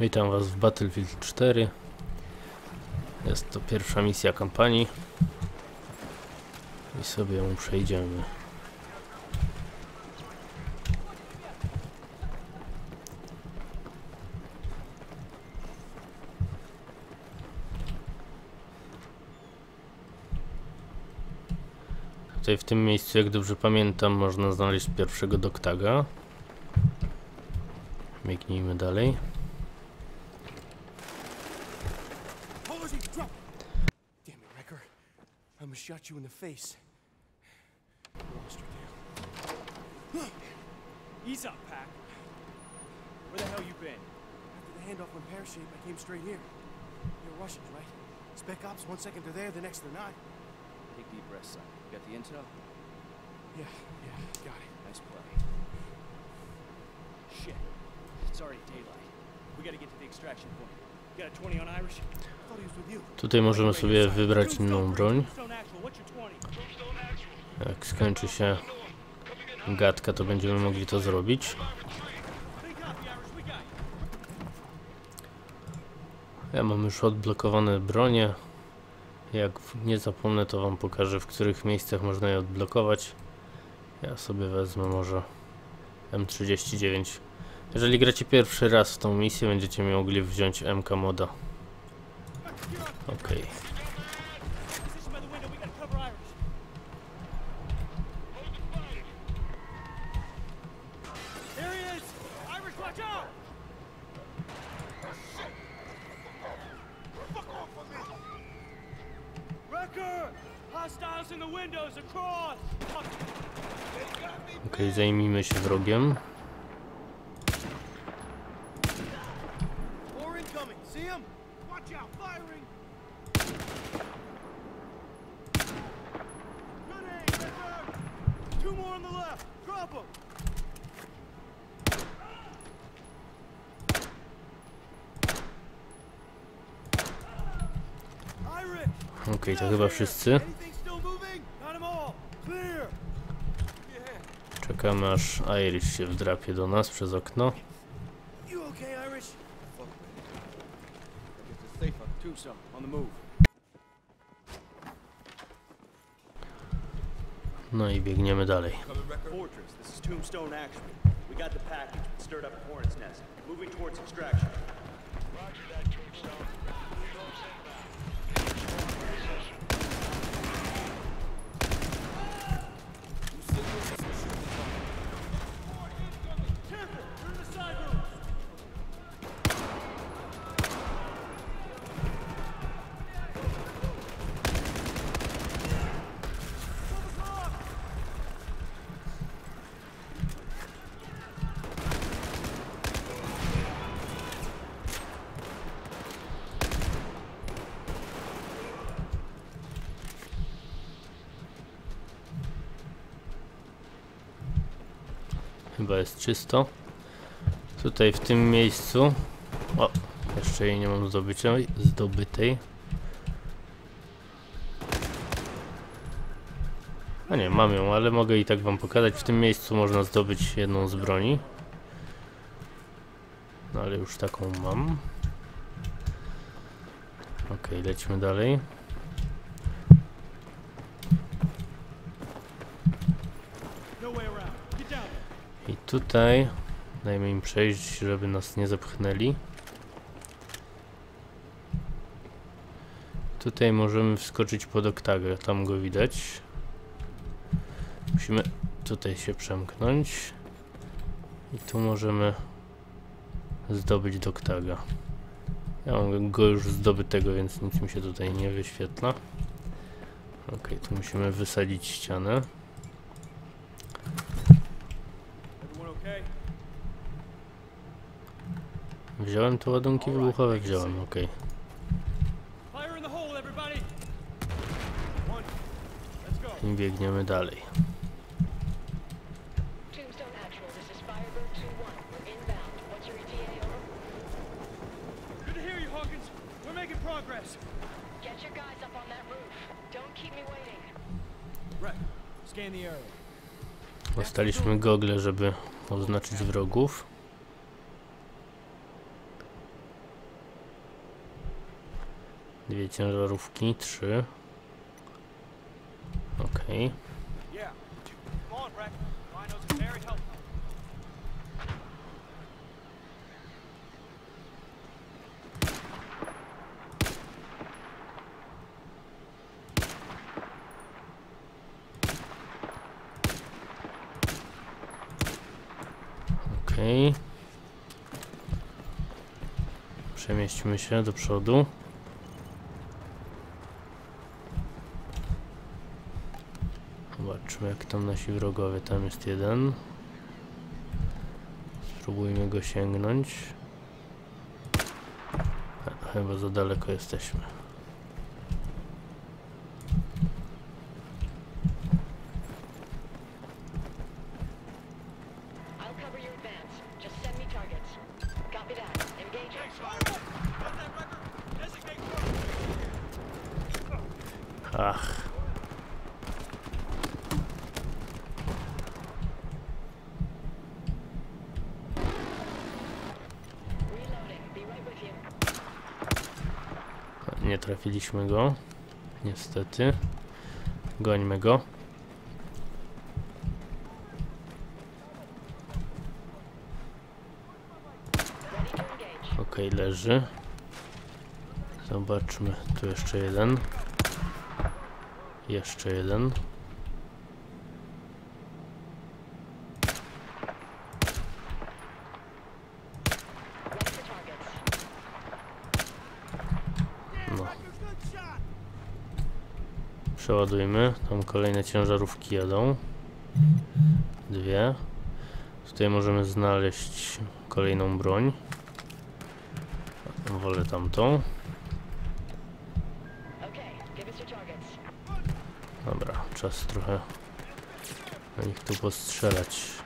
Witam Was w Battlefield 4. Jest to pierwsza misja kampanii. I sobie ją przejdziemy. Tutaj w tym miejscu, jak dobrze pamiętam, można znaleźć pierwszego doktaga. Biegnijmy dalej. Shot you in the face. Lost her tail. Ease up, Pack. Where the hell you been? After the handoff went pear-shaped, I came straight here. You're Russians, right? Spec ops, one second they're there, the next they're not. Take deep breaths, son. You got the intel? Yeah, yeah, got it. Nice play. Shit. It's already daylight. We gotta get to the extraction point. You got a 20 on Irish? I thought he was with you. Tutaj możemy sobie wybrać inną broń. Tombstone Actual, what's your 20? Jak skończy się gadka, to będziemy mogli to zrobić. Ja mam już odblokowane bronie. Jak nie zapomnę, to Wam pokażę, w których miejscach można je odblokować. Ja sobie wezmę może M39. Jeżeli gracie pierwszy raz w tą misję, będziecie mogli wziąć MK moda. Okej. Position by the window. We gotta cover Irish. There he is! Irish, watch out! Wrecker! Hostiles in the windows across! Okej, zajmijmy się wrogiem. More incoming, see him? Watch out, firing! Good aim, Wrecker! Two more on the left! Drop! Irish! Okej, to chyba wszyscy. Czekamy aż Irish się wdrapie do nas przez okno. You okay, Irish? Get the safe up. Tombstone, on the move. No i biegniemy dalej. Tombstone Action. We got the package, stirred up a hornet's nest. Moving towards extraction. Chyba jest czysto. Tutaj w tym miejscu. O, jeszcze jej nie mam zdobytej. zdobytej. A nie, mam ją, ale mogę i tak wam pokazać. W tym miejscu można zdobyć jedną z broni. No ale już taką mam. Okej, lecimy dalej. No way around. Get down there. I tutaj dajmy im przejść, żeby nas nie zepchnęli. Tutaj możemy wskoczyć pod oktagę, tam go widać. Musimy tutaj się przemknąć. I tu możemy zdobyć doktaga. Ja mam go już zdobytego, więc nic mi się tutaj nie wyświetla. Ok, tu musimy wysadzić ścianę. Everyone okay? Wziąłem te ładunki wybuchowe, wziąłem, ok. Fire in the hole, everybody! One. Let's go. I biegniemy dalej. Tombstone Actual, this is Firebird 2-1. We're inbound. What's your ETA over? Good to hear you, Hawkins. We're making progress. Get your guys up on that roof. Don't keep me waiting. Right. Scan the area. Dostaliśmy gogle, żeby oznaczyć wrogów. Dwie ciężarówki, trzy. Okej. Okej. Przemieśćmy się do przodu. Zobaczmy jak tam nasi wrogowie. Tam jest jeden. Spróbujmy go sięgnąć. Chyba za daleko jesteśmy. Trafiliśmy go. Niestety. Gońmy go. Okej, leży. Zobaczmy. Tu jeszcze jeden. Jeszcze jeden. Przeładujmy. Tam kolejne ciężarówki jadą. Dwie. Tutaj możemy znaleźć kolejną broń. Wolę tamtą. Dobra, czas trochę na nich tu postrzelać.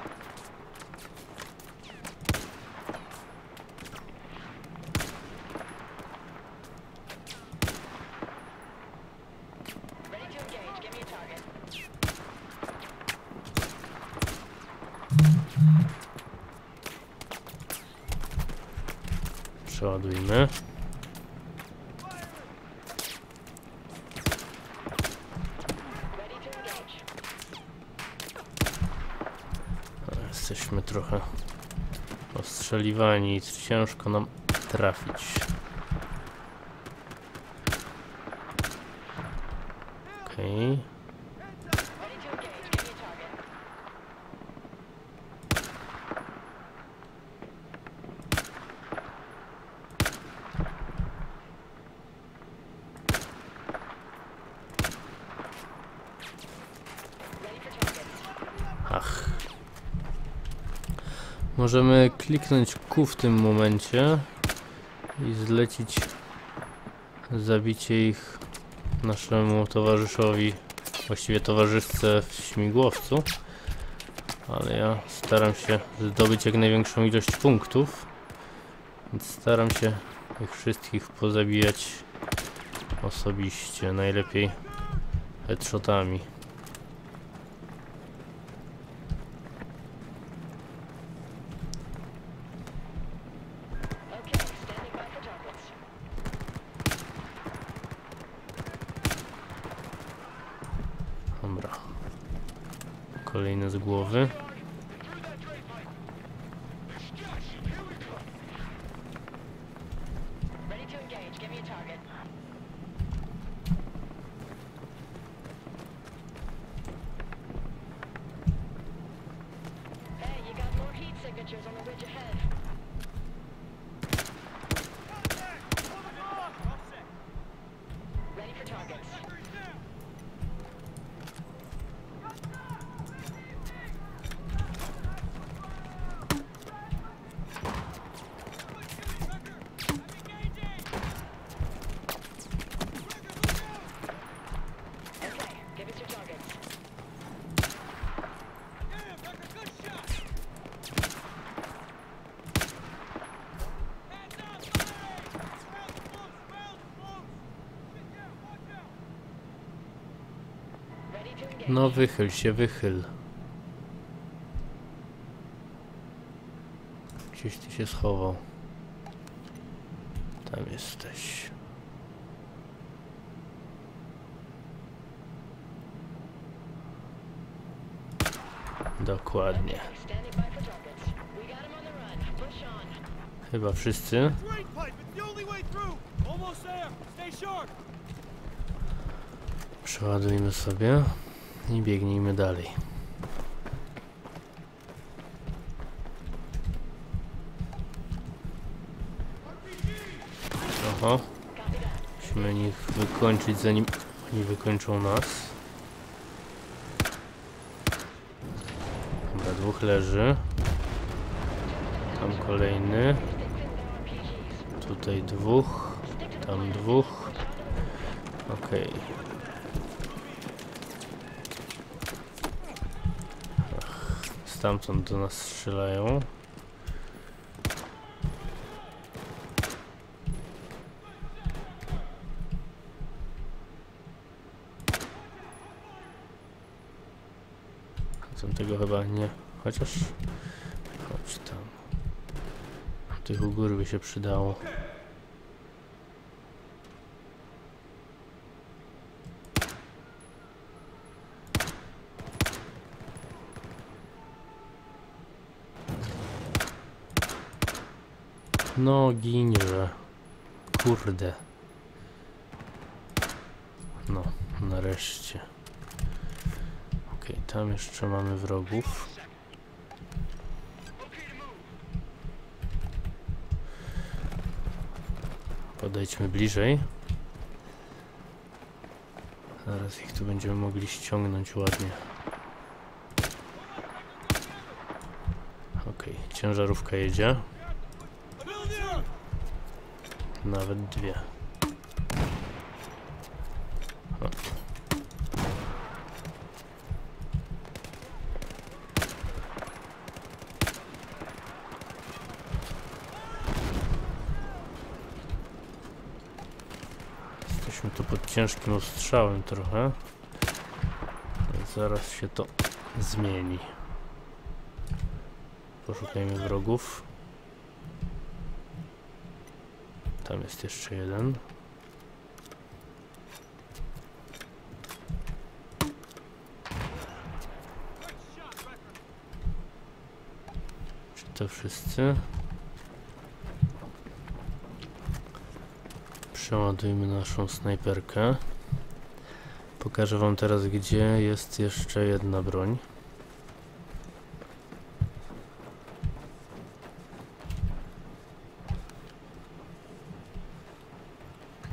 Ready to engage. Give me a target. Przeładujmy. Jesteśmy trochę ostrzeliwani i ciężko nam trafić. Okej. Ready to engage. Give me a target. Ready for targets. Ach. Możemy kliknąć Q w tym momencie i zlecić zabicie ich naszemu towarzyszowi, właściwie towarzyszce w śmigłowcu. Ale ja staram się zdobyć jak największą ilość punktów, więc staram się ich wszystkich pozabijać osobiście, najlepiej headshotami. Okay. Standing by for targets. Dobra. Kolejne z głowy. No wychyl się, wychyl. Gdzieś ty się schował. Tam jesteś. Dokładnie. Chyba wszyscy. Przeładujmy sobie i biegnijmy dalej. Oho. Musimy ich wykończyć zanim oni wykończą nas. Dobra, dwóch leży. Tam kolejny. Tutaj dwóch. Tam dwóch. Okej. Stamtąd do nas strzelają. Tamtego chyba nie. Chociaż... Chodź tam. Tych u góry by się przydało. No, ginże. Kurde. No, nareszcie. Okej, tam jeszcze mamy wrogów. Podejdźmy bliżej. Zaraz ich tu będziemy mogli ściągnąć ładnie. Okej, ciężarówka jedzie. Nawet dwie. O. Jesteśmy tu pod ciężkim ostrzałem trochę. Zaraz się to zmieni. Poszukajmy wrogów. Tam jest jeszcze jeden. Czy to wszyscy? Przeładujmy naszą snajperkę. Pokażę wam teraz, gdzie jest jeszcze jedna broń.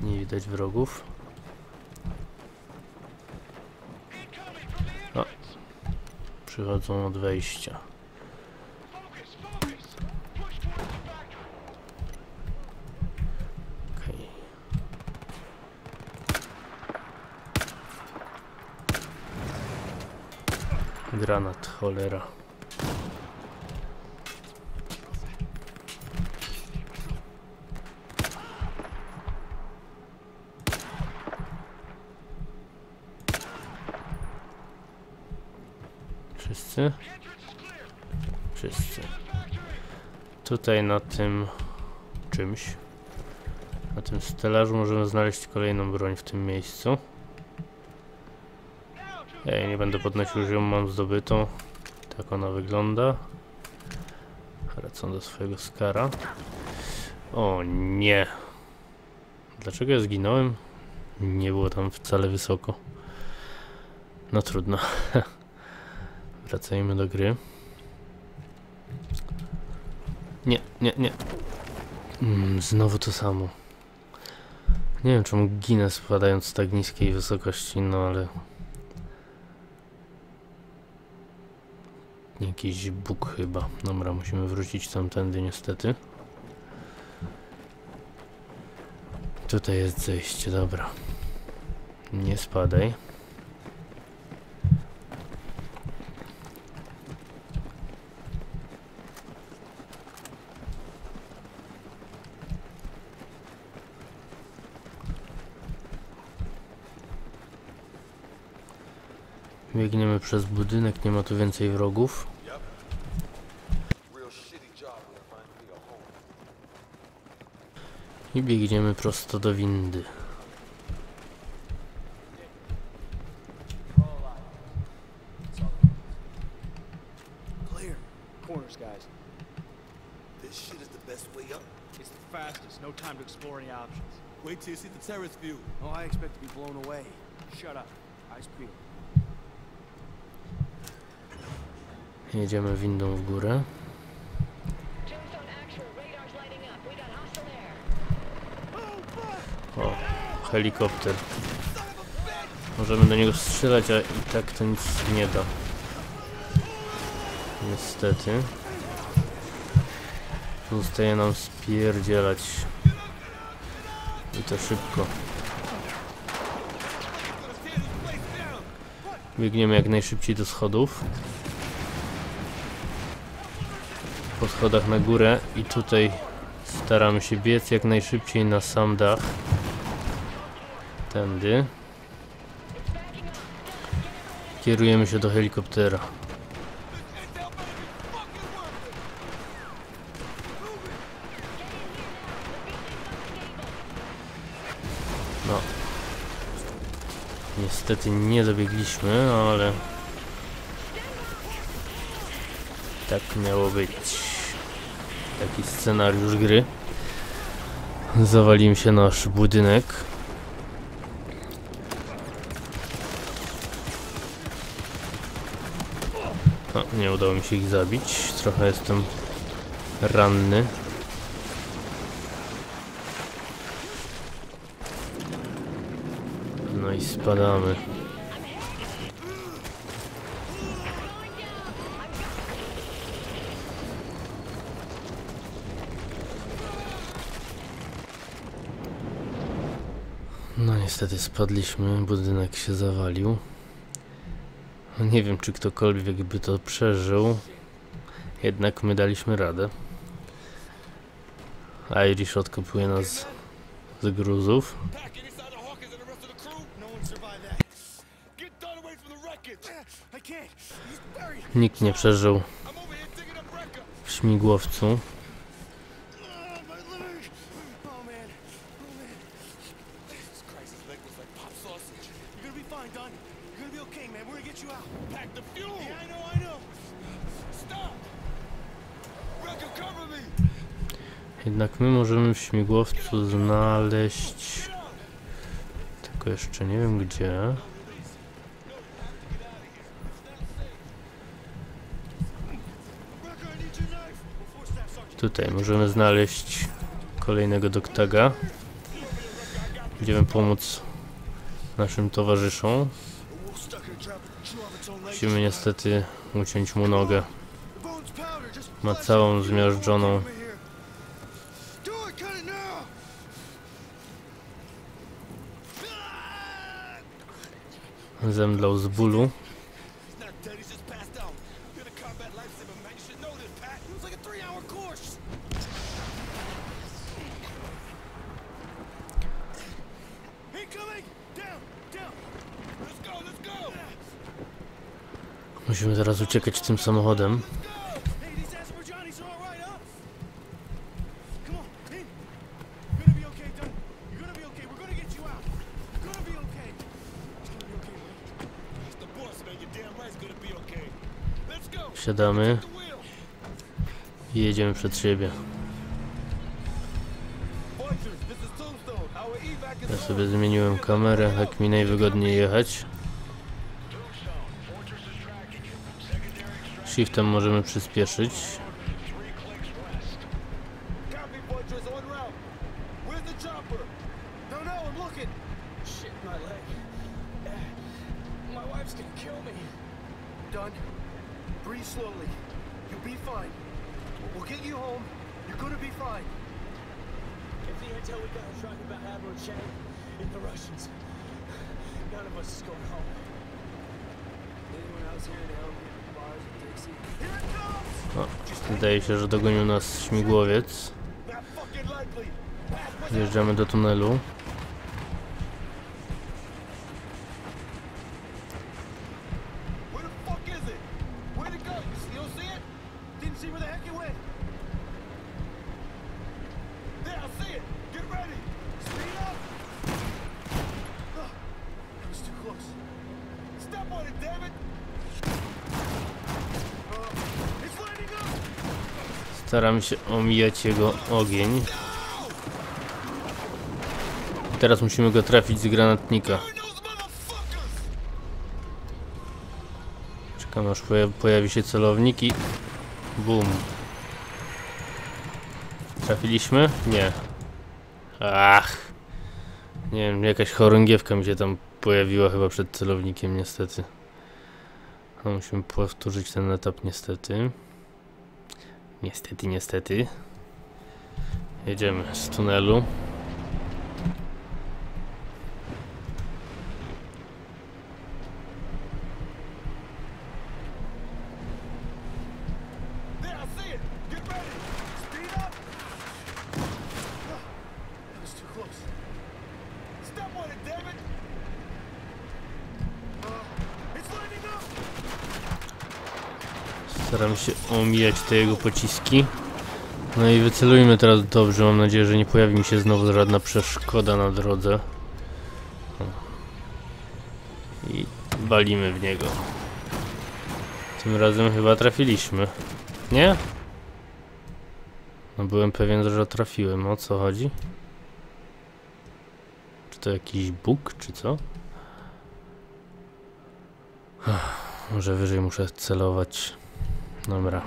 Nie widać wrogów. O, przychodzą od wejścia. Granat, cholera. Tutaj na tym czymś, na tym stelażu możemy znaleźć kolejną broń w tym miejscu. Ja nie będę podnosił, że ją mam zdobytą. Tak ona wygląda. Wracam do swojego skara. O nie. Dlaczego ja zginąłem? Nie było tam wcale wysoko. No trudno. Wracajmy do gry. Nie, nie, nie. Mm, znowu to samo. Nie wiem czemu ginę spadając z tak niskiej wysokości, no ale... Jakiś bóg chyba. Dobra, musimy wrócić tamtędy niestety. Tutaj jest zejście, dobra. Nie spadaj. Biegniemy przez budynek, nie ma tu więcej wrogów. I biegniemy prosto do windy. No Wait till you see the terrace view. Oh, I expect to be blown away. Shut up. Eyes peeled. Jedziemy windą w górę. O, helikopter. Możemy do niego strzelać, a i tak to nic nie da. Niestety. Zostaje nam spierdzielać. I to szybko. Biegniemy jak najszybciej do schodów. Schodach na górę i tutaj staramy się biec jak najszybciej na sam dach. Tędy. Kierujemy się do helikoptera. No. Niestety nie dobiegliśmy, ale tak miało być. Taki scenariusz gry. Zawalił się nasz budynek. O, nie udało mi się ich zabić. Trochę jestem ranny. No i spadamy. No niestety spadliśmy, budynek się zawalił. Nie wiem, czy ktokolwiek by to przeżył. Jednak my daliśmy radę. Irish odkopuje nas z gruzów. Pack inside the Hawkins and the rest of the crew. No one survived that. Get done away from the wreckage. I can't. He's buried. Nikt nie przeżył I'm over here digging up wrecker. w śmigłowcu. Oh, my leg. Oh, man. Oh, man. Jesus Christ, his leg was like pop sausage. You're gonna be fine, Don. You're gonna be okay, man. We're gonna get you out. Pack the fuel. Yeah, I know, I know. Stop. Wrecker, cover me. Jednak my możemy w śmigłowcu znaleźć... Tylko jeszcze nie wiem gdzie. Tutaj możemy znaleźć kolejnego doktaga. Będziemy pomóc naszym towarzyszom. Musimy niestety uciąć mu nogę. Ma całą zmiażdżoną. Zemdlał z bólu. Go. Wsiadamy The wheel. i jedziemy przed siebie. Ja sobie zmieniłem kamerę, tak mi najwygodniej jechać. Shiftem możemy przyspieszyć. Się, że dogonił nas śmigłowiec. Wjeżdżamy do tunelu. Staram się omijać jego ogień. Teraz musimy go trafić z granatnika. Czekam aż poja- pojawi się celownik i... Bum. Trafiliśmy? Nie. Ach. Nie wiem, jakaś chorągiewka mi się tam pojawiła chyba przed celownikiem niestety. No, musimy powtórzyć ten etap niestety. Niestety, niestety. Jedziemy z tunelu. There, I see it. Get ready. Speed up. That was too close. Step on it, David. Uh, it's lighting up. Staram się omijać te jego pociski. No i wycelujmy teraz dobrze. Mam nadzieję, że nie pojawi mi się znowu żadna przeszkoda na drodze. I walimy w niego. Tym razem chyba trafiliśmy. Nie? No byłem pewien, że trafiłem. O co chodzi? Czy to jakiś bóg, czy co? Może wyżej muszę celować. Dobra.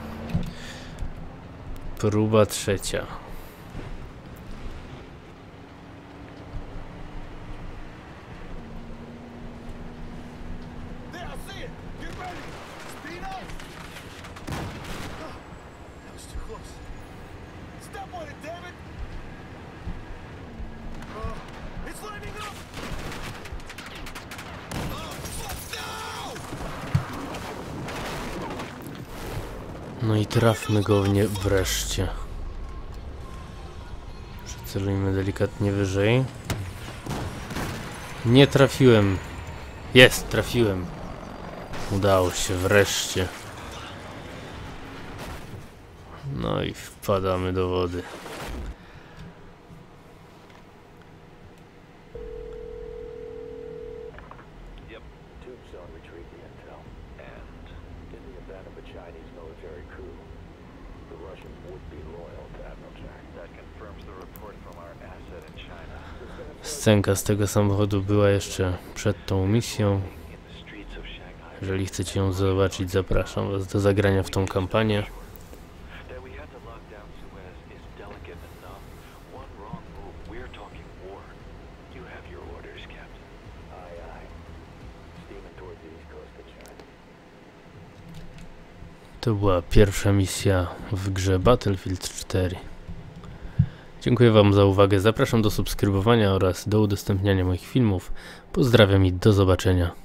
Próba trzecia. There, I see it. Get ready. Speed up. That was too close. Step on it, David. Uh, it's lighting up. Oh, fuck no! No i trafmy go w nie wreszcie. Przycelujmy delikatnie wyżej. Nie trafiłem. Jest, trafiłem. Udało się wreszcie. No i wpadamy do wody. Tombstone retrieved the intel. And in the event of a Chinese military coup, the Russians would be loyal to Admiral Chang. That confirms the report from our asset in China. Scenka z tego samochodu była jeszcze przed tą misją. Jeżeli chcecie ją zobaczyć, zapraszam was do zagrania w tą kampanię. To była pierwsza misja w grze Battlefield 4. Dziękuję Wam za uwagę. Zapraszam do subskrybowania oraz do udostępniania moich filmów. Pozdrawiam i do zobaczenia.